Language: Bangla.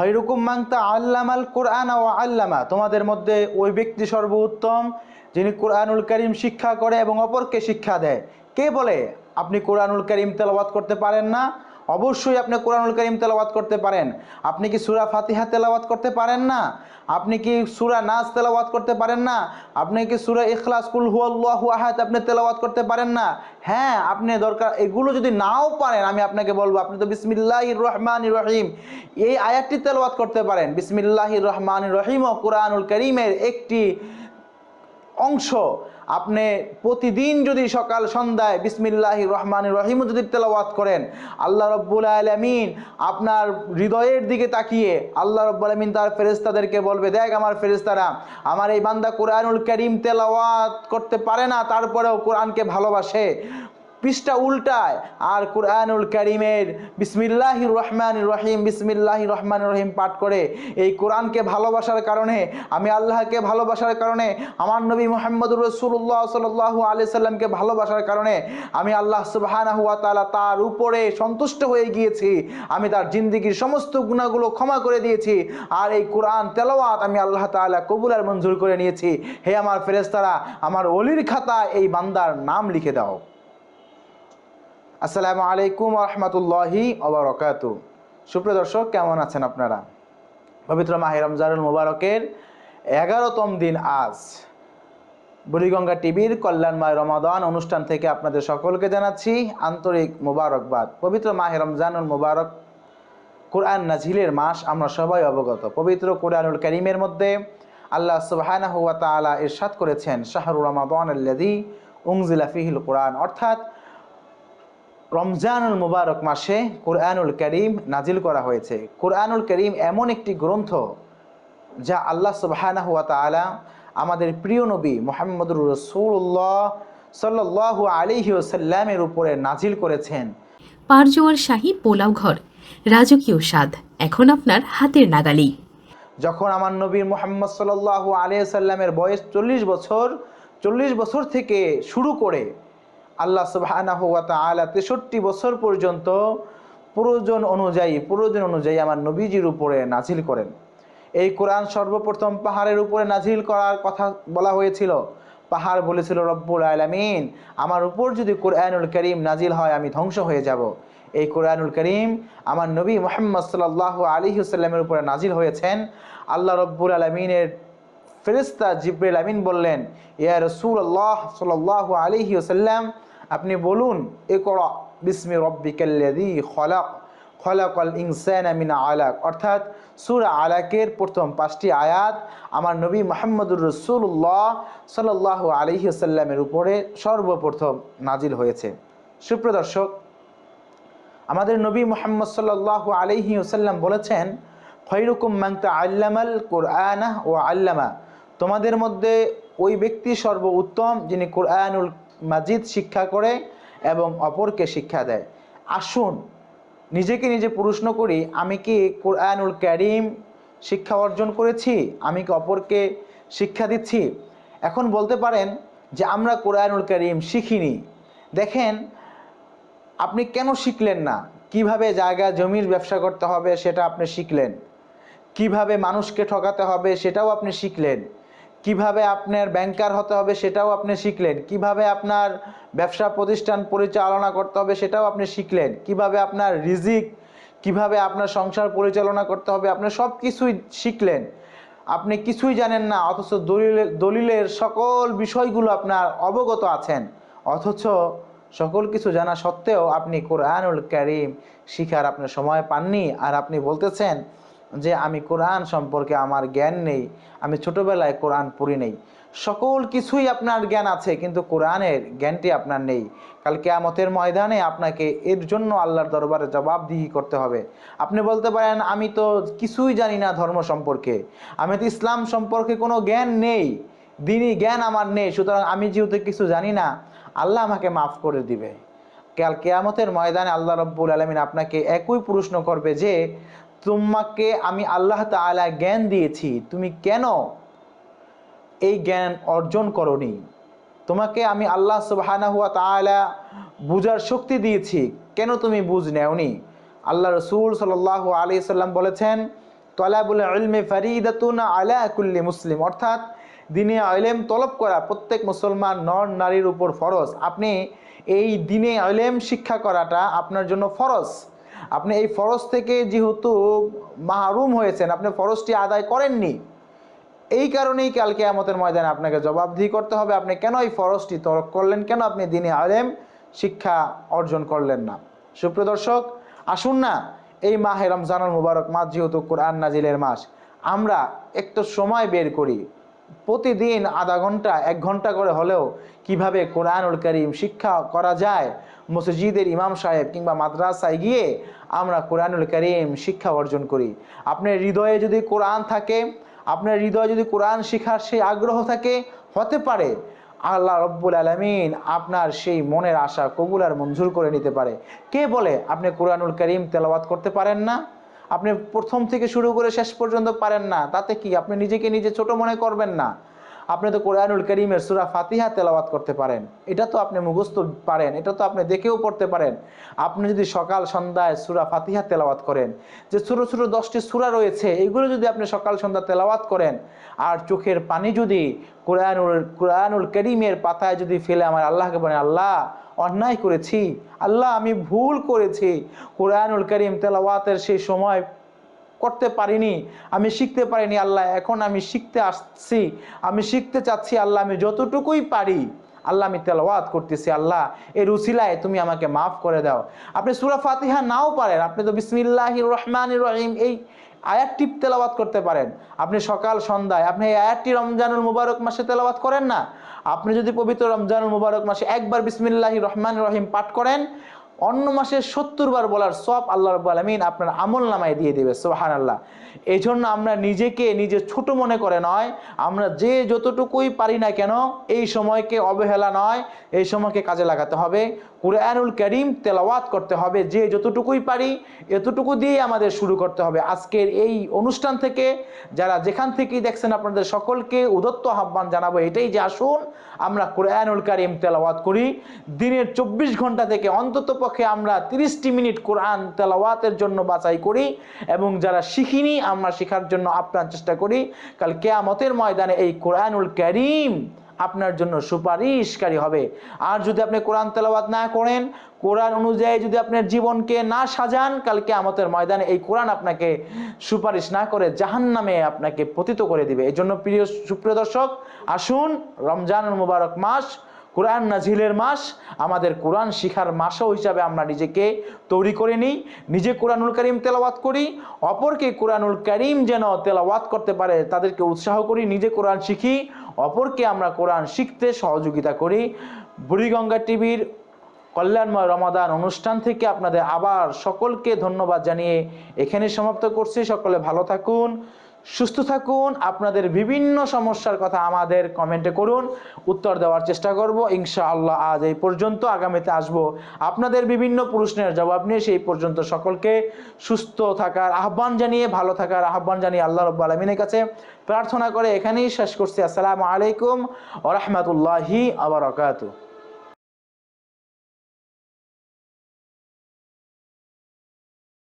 হৈরুকুম মাংতা আল্লামাল কোরআন ও আল্লামা। তোমাদের মধ্যে ওই ব্যক্তি সর্বোত্তম যিনি কোরআনুল করিম শিক্ষা করে এবং অপরকে শিক্ষা দেয়। কে বলে? আপনি কোরআনুল করিম তেলাবাদ করতে পারেন না। অবশ্যই আপনি কোরআনুল করিম তেলাওয়াত করতে পারেন। আপনি কি সুরা ফাতিহা তেলাওয়াত করতে পারেন না? আপনি কি সুরা নাচ তেলাওয়াত করতে পারেন না? আপনি কি সুরা ইখলাস কুল হুয়াল্লাহু আহাদ আপনি তেলাওয়াত করতে পারেন না? হ্যাঁ আপনি দরকার এগুলো যদি নাও পারেন, আমি আপনাকে বলব, আপনি তো বিসমিল্লাহির রহমান রহিম। এই আয়াতটি তেলাওয়াত করতে পারেন। বিসমিল্লাহির রহমান রহিম ও কোরআনুল করিমের একটি অংশ। আপনি প্রতিদিন যদি সকাল সন্ধ্যায় বিসমিল্লাহ রহমান রহিম যদি তেলাওয়াত করেন, আল্লাহ রব্বুল আলমিন আপনার হৃদয়ের দিকে তাকিয়ে আল্লাহ রব্বুল আলমিন তার ফেরেস্তাদেরকে বলবে, দেখ আমার ফেরেস্তারা আমার এই বান্দা কোরআনুল করিম তেলাওয়াত করতে পারে না, তারপরেও কোরআনকে ভালোবাসে। পৃষ্ঠা উল্টায়, আর কোরআনুল করিমের বিসমিল্লাহির রহমান রহিম বিসমিল্লাহি রহমান রহিম পাঠ করে এই কোরআনকে ভালোবাসার কারণে, আমি আল্লাহকে ভালোবাসার কারণে, আমার নবী মোহাম্মদুর রসুল্লাহ সাল্লাহ আলি সাল্লামকে ভালোবাসার কারণে, আমি আল্লাহ সুবাহানা হুয়া তালা তার উপরে সন্তুষ্ট হয়ে গিয়েছি। আমি তার জিন্দিগির সমস্ত গুণাগুলো ক্ষমা করে দিয়েছি, আর এই কোরআন তেলাওয়াত আমি আল্লাহ তালা কবুল আর মঞ্জুর করে নিয়েছি। হে আমার ফেরেস্তারা আমার অলির খাতা এই বান্দার নাম লিখে দাও। আসসালামু আলাইকুম রহমতুল্লাহি ওবরকাত সুপ্রিয় দর্শক, কেমন আছেন আপনারা? পবিত্র মাহে রমজানুল মুবারকের এগারোতম দিন আজ। বুড়িগঙ্গা টিভির কল্যাণময় রমাদান অনুষ্ঠান থেকে আপনাদের সকলকে জানাচ্ছি আন্তরিক মুবারকবাদ। পবিত্র মাহে রমজানুল মুবারক কোরআন নাজিলের মাস আমরা সবাই অবগত। পবিত্র কোরআনুল করিমের মধ্যে আল্লাহ সুবাহানা হুয়া তালা ইরশাদ করেছেন শাহরুর রমাদান আল্লাদি উংজিলা ফিহিল কোরআন। অর্থাৎ রমজানুল মুবারক মাসে কোরআনুল করিম নাজিল করা হয়েছে। কোরআনুল করিম এমন একটি গ্রন্থ যা আল্লাহ সুবাহানা হুয়া তালা আমাদের প্রিয় নবী মোহাম্মদুর রসুল্লাহ সাল্লাহ আলিহি ওসাল্লামের উপরে নাজিল করেছেন। পারজোয়ার শাহী পোলাও ঘর রাজকীয় স্বাদ এখন আপনার হাতের নাগালি যখন আমার নবী মোহাম্মদ সাল্লাহ আলিয়া সাল্লামের বয়স চল্লিশ বছর চল্লিশ বছর থেকে শুরু করে আল্লাহ সুবাহানা হুয়া তালা তেষট্টি বছর পর্যন্ত প্রয়োজন অনুযায়ী প্রয়োজন অনুযায়ী আমার নবীজির উপরে নাজিল করেন। এই কোরআন সর্বপ্রথম পাহাড়ের উপরে নাজিল করার কথা বলা হয়েছিল। পাহাড় বলেছিল, রব্বুল আলমিন, আমার উপর যদি কোরআনুল করিম নাজিল হয়, আমি ধ্বংস হয়ে যাব। এই কোরআনুল করিম আমার নবী মোহাম্মদ সাল্লাহ আলী হুসাল্লামের উপরে নাজিল হয়েছেন। আল্লাহ রব্বুল আলমিনের ফেরিস্তা জিব্রাইল আমিন বললেন, ইয়া রসুল আল্লাহ সাল্লাহ আলিহি ওসাল্লাম আপনি বলুন এ করা বিসমি রব্বিকাল্লাদি খলাক। খলাকল ইনসান আমিন আলাক। অর্থাৎ সুরা আলাকের প্রথম পাঁচটি আয়াত আমার নবী মোহাম্মদুর রসুল্লাহ সাল্লাহ আলহি সাল্লামের উপরে সর্বপ্রথম নাজিল হয়েছে। সুপ্রদর্শক আমাদের নবী মোহাম্মদ সাল্লাহ আলহি ওসাল্লাম বলেছেন, খৈরুকুম মাংতা আল্লামাল কোরআনাহ ও আল্লামা। তোমাদের মধ্যে ওই ব্যক্তি সর্ব উত্তম যিনি কোরআনুল মাজিদ শিক্ষা করে এবং অপরকে শিক্ষা দেয়। আসুন, নিজেকে নিজে প্রশ্ন করি, আমি কি কোরআনুল ক্যারিম শিক্ষা অর্জন করেছি? আমি কি অপরকে শিক্ষা দিচ্ছি? এখন বলতে পারেন যে আমরা কোরআনুল ক্যারিম শিখিনি। দেখেন, আপনি কেন শিখলেন না? কীভাবে জায়গা জমির ব্যবসা করতে হবে সেটা আপনি শিখলেন। কীভাবে মানুষকে ঠকাতে হবে সেটাও আপনি শিখলেন। কীভাবে আপনার ব্যাংকার হতে হবে সেটাও আপনি শিখলেন। কীভাবে আপনার ব্যবসা প্রতিষ্ঠান পরিচালনা করতে হবে সেটাও আপনি শিখলেন। কীভাবে আপনার রিজিক, কীভাবে আপনার সংসার পরিচালনা করতে হবে আপনি সব কিছুই শিখলেন। আপনি কিছুই জানেন না, অথচ দলিলের দলিলের সকল বিষয়গুলো আপনার অবগত আছেন। অথচ সকল কিছু জানা সত্ত্বেও আপনি কোরআনুল করিম শিখার আপনার সময় পাননি। আর আপনি বলতেছেন যে আমি কোরআন সম্পর্কে আমার জ্ঞান নেই, আমি ছোটবেলায় কোরআন পড়ি নেই। সকল কিছুই আপনার জ্ঞান আছে, কিন্তু কোরআনের জ্ঞানটি আপনার নেই। কাল কেয়ামতের ময়দানে আপনাকে এর জন্য আল্লাহর দরবারে জবাবদিহি করতে হবে। আপনি বলতে পারেন, আমি তো কিছুই জানি না ধর্ম সম্পর্কে। আমি তো ইসলাম সম্পর্কে কোনো জ্ঞান নেই দিনই জ্ঞান আমার নেই, সুতরাং আমি যেহেতু কিছু জানি না, আল্লাহ আমাকে মাফ করে দিবে। কাল কেয়ামতের ময়দানে আল্লাহ রব্বুল আলমিন আপনাকে একই প্রশ্ন করবে যে তোমাকে আমি আল্লাহ তালা জ্ঞান দিয়েছি। তুমি কেন এই জ্ঞান অর্জন করনি? তোমাকে আমি আল্লাহ সুবাহানা হুয়া তালা বুঝার শক্তি দিয়েছি। কেন তুমি বুঝ নেওনি? আল্লাহ রসুল সাল আলি সাল্লাম বলেছেন, তলাবুল ইলমে ফারিদাতুন আলা কুল্লি মুসলিম। অর্থাৎ, দিনে আলেম তলব করা প্রত্যেক মুসলমান নর নারীর উপর ফরজ। আপনি এই দিনে আলেম শিক্ষা করাটা আপনার জন্য ফরজ। আপনি এই ফরজ থেকে যেহেতু মাহরুম হয়েছেন, আপনি ফরজটি আদায় করেননি, এই কারণেই কালকে কেয়ামতের ময়দানে আপনাকে জবাবদিহি করতে হবে। আপনি কেন এই ফরজটি তরক করলেন? কেন আপনি দিনে আলেম শিক্ষা অর্জন করলেন না? সুপ্রিয় দর্শক, আসুন না এই মাহে রমজানুল মুবারক মাস যেহেতু কোরআন নাজিলের মাস, আমরা একটু সময় বের করি। প্রতিদিন আধা ঘণ্টা, এক ঘণ্টা করে হলেও কীভাবে কোরআনুল করিম শিক্ষা করা যায় মসজিদের ইমাম সাহেব কিংবা মাদ্রাসায় গিয়ে আমরা কোরআনুল করিম শিক্ষা অর্জন করি। আপনার হৃদয়ে যদি কোরআন থাকে, আপনার হৃদয়ে যদি কোরআন শিখার সেই আগ্রহ থাকে, হতে পারে। আল্লাহ রব্বুল আলমিন আপনার সেই মনের আশা কবুল আর মঞ্জুর করে নিতে পারে। কে বলে? আপনি কোরআনুল করিম তেলাওয়াত করতে পারেন না? আপনি প্রথম থেকে শুরু করে শেষ পর্যন্ত পারেন না। তাতে কি আপনি নিজেকে নিজে ছোট মনে করবেন না? আপনি তো কোরআনুল করিমের সুরা ফাতিহা তেলাওয়াত করতে পারেন। এটা তো আপনি মুখস্থ পারেন, এটা তো আপনি দেখেও পড়তে পারেন। আপনি যদি সকাল সন্ধ্যায় সুরা ফাতিহা তেলাওয়াত করেন, যে ছোটো ছোটো দশটি সুরা রয়েছে, এগুলো যদি আপনি সকাল সন্ধ্যা তেলাওয়াত করেন, আর চোখের পানি যদি কোরআনুল কোরআনুল করিমের পাতায় যদি ফেলে আমার আল্লাহকে বলেন, আল্লাহ, অন্যায় করেছি, আল্লাহ, আমি ভুল করেছি। কোরআনুল করিম তেলাওয়াতের সেই সময় করতে পারিনি, আমি শিখতে পারিনি আল্লাহ, এখন আমি শিখতে আসছি, আমি শিখতে চাচ্ছি আল্লাহ, আমি যতটুকুই পারি, আল্লাহ আমি তেলাওয়াত করতেছি, আল্লাহ এই রুসিলায় তুমি আমাকে মাফ করে দাও। আপনি সুরা ফাতিহা নাও পারেন, আপনি তো বিসমিল্লাহ রহমান রহিম, এই আয়াতটি তেলাওয়াত করতে পারেন। আপনি সকাল, সন্ধ্যায়, আপনি এই আয়াতটি রমজানুল মুবারক মাসে তেলাওয়াত করেন না? আপনি যদি পবিত্র রমজানুল মুবারক মাসে একবার বিসমিল্লাহ রহমান রহিম পাঠ করেন অন্য মাসে সত্তর বার বলার সব আল্লাহ রব আলমিন আপনার আমল নামায় দিয়ে দেবে সোহান আল্লাহ এই জন্য আমরা নিজেকে, নিজে ছোট মনে করে নয়, আমরা যে যতটুকুই পারি না কেন, এই সময়কে অবহেলা নয়, এই সময়কে কাজে লাগাতে হবে। কুরআনুল করিম তেলাওয়াত করতে হবে, যে যতটুকুই পারি, এতটুকু দিয়ে আমাদের শুরু করতে হবে। আজকের এই অনুষ্ঠান থেকে যারা যেখান থেকেই দেখছেন আপনাদের সকলকে উদত্ত আহ্বান জানাব এটাই যে আসুন, আমরা কোরআনুল কারিম তেলাওয়াত করি। দিনের চব্বিশ ঘণ্টা থেকে অন্তত পক্ষে আমরা তিরিশটি মিনিট কোরআন তেলাওয়াতের জন্য বাছাই করি এবং যারা শিখিনি, আমরা শেখার জন্য আপ্রাণ চেষ্টা করি। কাল কেয়ামতের ময়দানে এই কোরআনুল করিম আপনার জন্য সুপারিশকারী হবে। আর যদি আপনি কোরআন তেলাওয়াত না করেন, কোরআন অনুযায়ী যদি আপনার জীবনকে না সাজান কালকে আমাদের ময়দানে এই কোরআন আপনাকে সুপারিশ না করে জাহান নামে আপনাকে পতিত করে দিবে। এই জন্য প্রিয় সুপ্রিয় দর্শক, আসুন রমজান মুবারক মাস কোরআন নাজিলের মাস, আমাদের কোরআন শিখার মাসও হিসাবে আমরা নিজেকে তৈরি করে নিই, নিজে কোরআনুল করিম তেলাওয়াত করি, অপরকে কোরআনুল করিম যেন তেলাওয়াত করতে পারে, তাদেরকে উৎসাহ করি, নিজে কোরআন শিখি, অপরকে আমরা কোরআন শিখতে সহযোগিতা করি। বুড়িগঙ্গা টিভির কল্যাণময় রমাদান অনুষ্ঠান থেকে আপনাদের আবার সকলকে ধন্যবাদ জানিয়ে এখানে সমাপ্ত করছি। সকলে ভালো থাকুন। সুস্থ থাকুন, আপনাদের বিভিন্ন সমস্যার কথা আমাদের কমেন্টে করুন। উত্তর দেওয়ার চেষ্টা করব। ইনশাআল্লাহ আজ এই পর্যন্ত আগামীতে আসব আপনাদের বিভিন্ন প্রশ্নের জবাব নিয়ে। সেই পর্যন্ত সকলকে সুস্থ থাকার আহ্বান জানিয়ে, ভালো থাকার আহ্বান জানিয়ে আল্লাহ রব্বু আলমিনের কাছে প্রার্থনা করে এখানেই শেষ করছি। আসসালামু আলাইকুম ওরহমতুল্লাহি আবরকাত